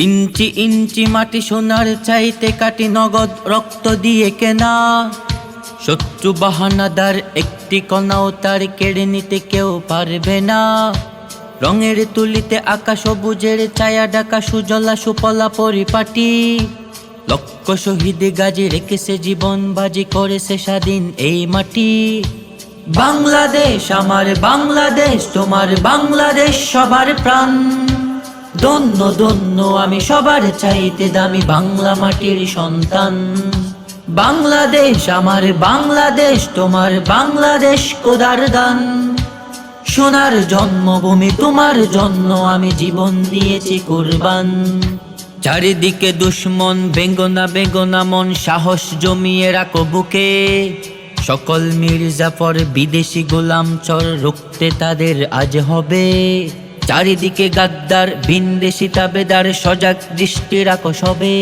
ইঞ্চি ইঞ্চি মাটি সোনার চাইতে কাটি নগদ রক্ত দিয়ে কেনা। শত্রু বাহানাদার একটি কণাও তার কেড়ে নিতে কেউ পারবে না। রঙের তুলিতে আকাশ সবুজের ছায়া ডাকা সুজলা সুপলা পরিপাটি। লক্ষ শহীদ গাজী রেখেছে জীবন বাজি করেছে স্বাধীন এই মাটি। বাংলাদেশ, আমার বাংলাদেশ, তোমার বাংলাদেশ সবার প্রাণ। দন্য দন্য আমি সবার চাইতে দামি বাংলা মাটির সন্তান। বাংলাদেশ আমার, বাংলাদেশ তোমার, বাংলাদেশ কোদার দান। সোনার জন্মভূমি তোমার জন্য আমি জীবন দিয়েছি কোরবান। চারিদিকে দুশ্মন, বেঙ্গনা বেঙ্গনা মন, সাহস জমিয়ে রাখো বুকে। সকল মির্জাফর বিদেশি গোলাম চর রুখতে তাদের আজ হবে। চারিদিকে গাদ্দার বিন্দেশি তাবেদার, সজাগ দৃষ্টি রাখো সবে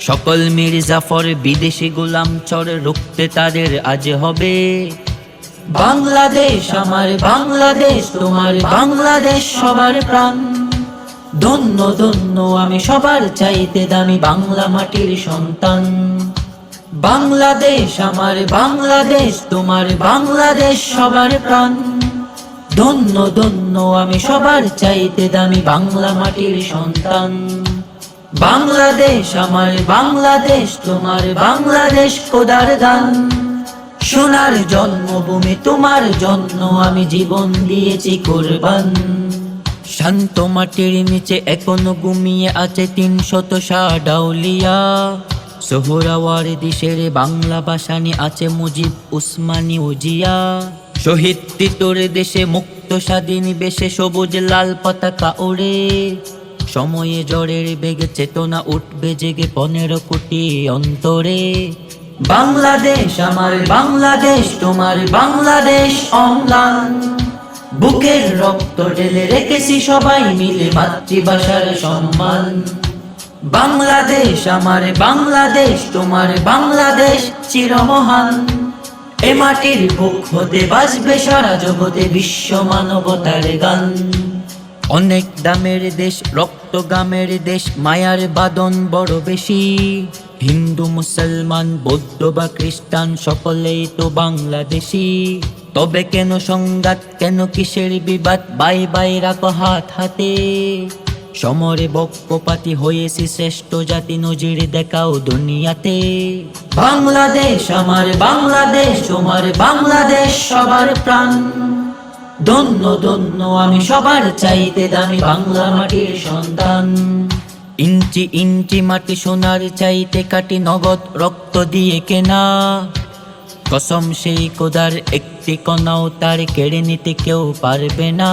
সকল মির্জাফর বিদেশি গোলাম চর রুখতে তাদের আজ হবে। বাংলাদেশ আমার, বাংলাদেশ তোমার, বাংলাদেশ সবার প্রাণ। ধন্য ধন্য, আমি সবার চাইতে দামি বাংলা মাটির সন্তান। বাংলাদেশ আমার, বাংলাদেশ তোমার, বাংলাদেশ সবার প্রাণ। ধন্য ধন্য, আমি সবার চাইতে দামি বাংলা মাটির সন্তান। বাংলাদেশ আমার, বাংলাদেশ তোমার, বাংলাদেশ কোদার দান। সোনার জন্মভূমি তোমার জন্য আমি জীবন দিয়েছি কোরবান। শান্ত মাটির নিচে এখনও ঘুমিয়ে আছে তিনশত ডাউলিয়া সোহরাওয়ার দেশের বাংলা ভাষানি আছে মুজিব, উসমানী, উজিয়া। শহীদ তিতোর দেশে মুক্ত স্বাধীন বেশে সবুজ লাল পতাকা ওড়ে। সময়ে জ্বরের বেগে চেতনা উঠবে জেগে পনেরো কোটি অন্তরে। বাংলাদেশ আমার বাংলাদেশ, তোমার বাংলাদেশ অম্লান। বুকের রক্ত ঢেলে রেখেছি সবাই মিলে মাতৃভাষার সম্মান। বাংলাদেশ আমার বাংলাদেশ, তোমার বাংলাদেশ চিরমহান। এ মাটির বুক হতে বাজবে সারা জগতে বিশ্ব মানবতার গান। অনেক দামের দেশ, রক্ত গামের দেশ, মায়ার বাদন বড় বেশি। হিন্দু, মুসলমান, বৌদ্ধ বা খ্রিস্টান সকলেই তো বাংলাদেশি। তবে কেন সংঘাত, কেন কিসের বিবাদ? বাই বাই রাখো হাত হাতে। সমরে বক্ষপাতি হয়েছি শ্রেষ্ঠ জাতি নজির দেখাও দুনিয়াতে। বাংলাদেশ আমার বাংলাদেশ, তোমার বাংলাদেশ সবার প্রাণ। ধন্য ধন্য, আমি সবার চাইতে দামি বাংলা মাটির সন্তান। ইঞ্চি ইঞ্চি মাটি সোনার চাইতে কাটি নগদ রক্ত দিয়ে কেনা। কসম সেই কোদার একটি কণাও তার কেড়ে নিতে কেউ পারবে না।